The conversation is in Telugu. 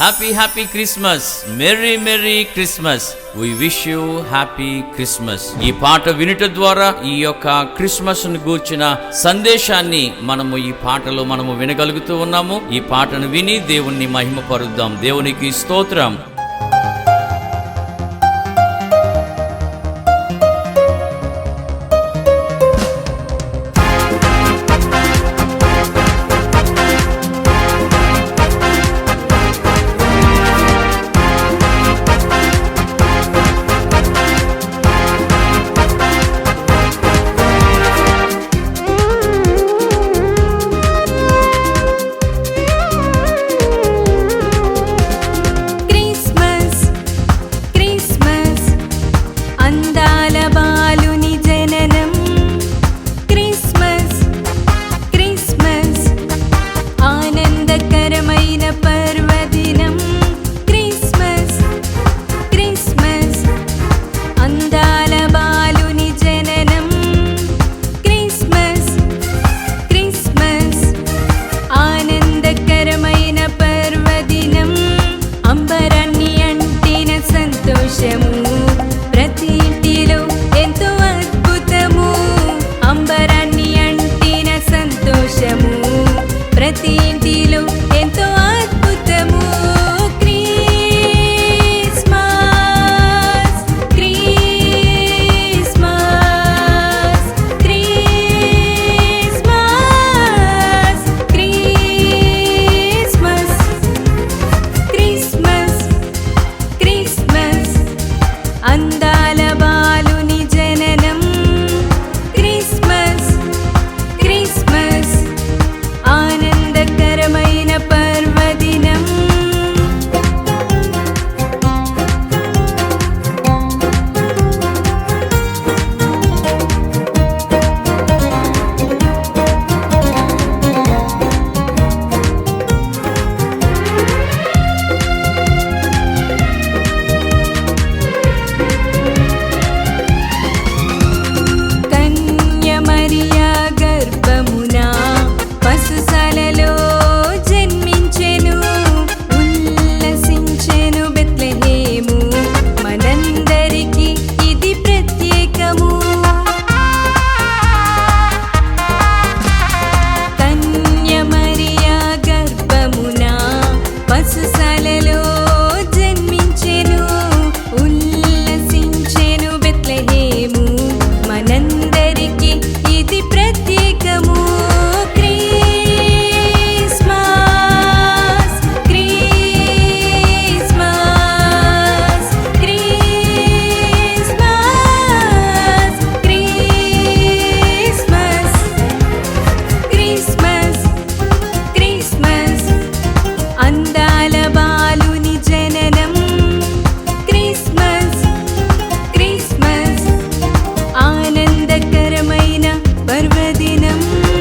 Happy happy Christmas merry merry Christmas we wish you happy Christmas ఈ పాట వినుట ద్వారా ఈ యొక్క క్రిస్మస్ను గూర్చిన సందేశాన్ని మనము ఈ పాటలో మనము వినగలుగుతూ ఉన్నాము. ఈ పాటను విని దేవుణ్ణి మహిమపరుద్దాం. దేవునికి స్తోత్రం. ദിനം